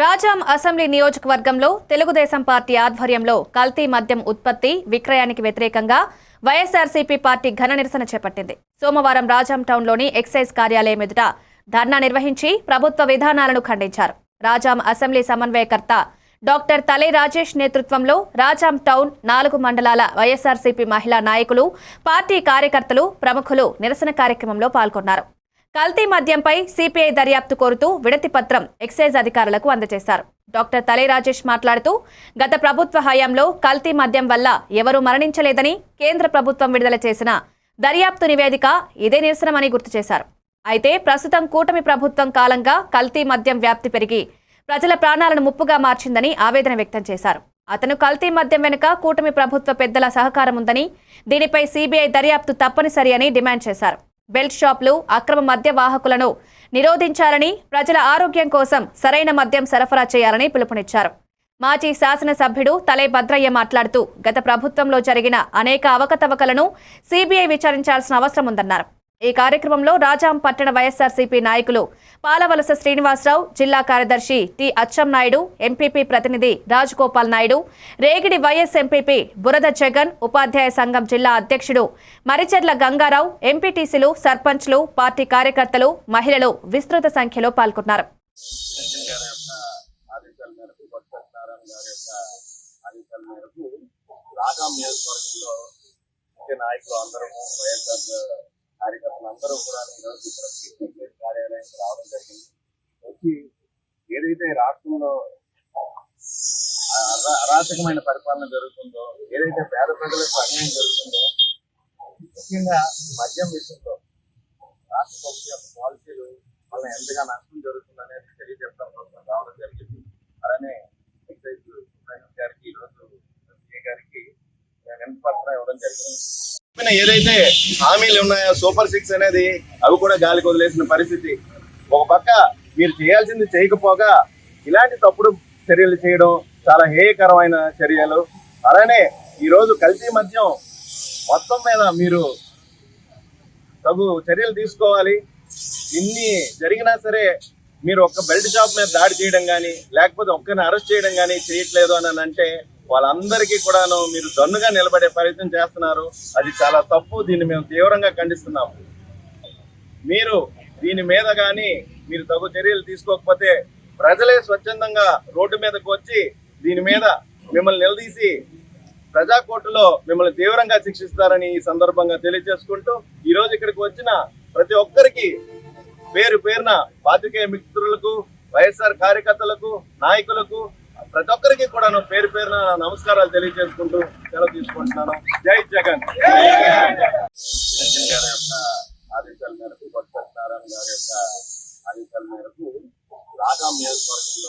Rajam assembly నియోజకవర్గంలో Telugu Desam party ఆధ్వర్యంలో కల్తీ మద్యం ఉత్పత్తి విక్రయానికి వ్యతిరేకంగా వైఎస్ఆర్సీపీ పార్టీ ఘన నిరసన చేపట్టింది. సోమవారం రాజాం టౌన్లోని ఎక్సైజ్ కార్యాలయం ఎదుట ధర్నా నిర్వహించి ప్రభుత్వ విధానాలను ఖండించారు. రాజాం అసెంబ్లీ సమన్వయకర్త డాక్టర్ తలే రాజేష్ నేతృత్వంలో రాజాం టౌన్ నాలుగు మండలాల వైఎస్ఆర్సీపీ మహిళా నాయకులు పార్టీ కార్యకర్తలు ప్రముఖులు నిరసన కార్యక్రమంలో పాల్గొన్నారు. కల్తీ మద్యంపై సిపిఐ దర్యాప్తు కోరుతూ విడతి పత్రం ఎక్సైజ్ అధికారులకు అందజేశారు. డాక్టర్ తలే రాజేష్ మాట్లాడుతూ గత ప్రభుత్వ హయాంలో కల్తీ మద్యం వల్ల ఎవరూ మరణించలేదని కేంద్ర ప్రభుత్వం విడుదల చేసిన దర్యాప్తు నివేదిక ఇదే నిరసనమని గుర్తు చేశారు. అయితే ప్రస్తుతం కూటమి ప్రభుత్వం కాలంగా కల్తీ మద్యం వ్యాప్తి పెరిగి ప్రజల ప్రాణాలను ముప్పుగా మార్చిందని ఆవేదన వ్యక్తం చేశారు. అతను కల్తీ మద్యం వెనుక కూటమి ప్రభుత్వ పెద్దల సహకారం ఉందని దీనిపై సిబిఐ దర్యాప్తు తప్పనిసరి అని డిమాండ్ చేశారు. బెల్ట్ షాపులు అక్రమ మద్య వాహకులను నిరోధించాలని ప్రజల ఆరోగ్యం కోసం సరైన మద్యం సరఫరా చేయాలని పిలుపునిచ్చారు. మాజీ శాసనసభ్యుడు తలే భద్రయ్య మాట్లాడుతూ గత ప్రభుత్వంలో జరిగిన అనేక అవకతవకలను సిబిఐ విచారించాల్సిన అవసరం ఉందన్నారు. ఈ కార్యక్రమంలో రాజాం పట్టణ వైఎస్ఆర్సీపీ నాయకులు పాలవలస శ్రీనివాసరావు జిల్లా కార్యదర్శి టి అచ్చెంనాయుడు ఎంపీపీ ప్రతినిధి రాజగోపాల్ నాయుడు రేగిడి వైఎస్ ఎంపీపీ బురద జగన్ ఉపాధ్యాయ సంఘం జిల్లా అధ్యక్షుడు మరిచెర్ల గంగారావు ఎంపీటీసీలు సర్పంచ్లు పార్టీ కార్యకర్తలు మహిళలు విస్తృత సంఖ్యలో పాల్గొన్నారు. రాజాం నియోజకవర్గంలో ముఖ్య నాయకులు అందరము వైఎస్ఆర్ అందరూ కూడా ఈరోజు ఇక్కడ సిపిఐ కార్యాలయానికి రావడం జరిగింది. వచ్చి ఏదైతే రాష్ట్రంలో అరాచకమైన పరిపాలన జరుగుతుందో ఏదైతే పేద ప్రజలకు అన్యాయం జరుగుతుందో ముఖ్యంగా మద్యం విషయంలో రాష్ట్ర ప్రభుత్వం యొక్క పాలసీలు వల్ల ఎంతగా నష్టం జరుగుతుంది అనేది తెలియజెప్పడం కోసం రావడం జరిగింది. అలానే ఎక్సైజ్ గారికి ఈరోజు ఎస్ఏ గారికి వినతి పత్రం ఇవ్వడం జరిగింది. ఏదైతే హామీలు ఉన్నాయో సూపర్ సిక్స్ అనేది అవి కూడా గాలికి వదిలేసిన పరిస్థితి. ఒక పక్క మీరు చేయాల్సింది చేయకపోగా ఇలాంటి తప్పుడు చర్యలు చేయడం చాలా హేయకరమైన చర్యలు. అలానే ఈరోజు కల్తీ మద్యం మొత్తం మీద మీరు తగు చర్యలు తీసుకోవాలి. ఇన్ని జరిగినా సరే మీరు ఒక్క బెల్ట్ షాప్ మీద దాడి చేయడం కానీ లేకపోతే ఒక్కరిని అరెస్ట్ చేయడం కానీ చేయట్లేదు అని అంటే వాళ్ళందరికీ కూడాను మీరు దన్నుగా నిలబడే ప్రయత్నం చేస్తున్నారు. అది చాలా తప్పు. దీన్ని మేము తీవ్రంగా ఖండిస్తున్నాము. మీరు దీని మీద కానీ మీరు తగు చర్యలు తీసుకోకపోతే ప్రజలే స్వచ్ఛందంగా రోడ్డు మీదకు వచ్చి దీని మీద మిమ్మల్ని నిలదీసి ప్రజా కోర్టులో మిమ్మల్ని తీవ్రంగా శిక్షిస్తారని ఈ సందర్భంగా తెలియజేసుకుంటూ ఈరోజు ఇక్కడికి వచ్చిన ప్రతి ఒక్కరికి పేరు పేరున పాత్రికేయ మిత్రులకు వైఎస్ఆర్ కార్యకర్తలకు నాయకులకు అందరికీ కూడా పేరు పేరున నమస్కారాలు తెలియజేసుకుంటూ సెలవు తీసుకుంటున్నాను. జై జగన్. నితిన్ గారి యొక్క ఆదేశాల మేరకు బొత్స నారాయణ గారి యొక్క ఆదేశాల మేరకు రాజాం నియోజకవర్గంలో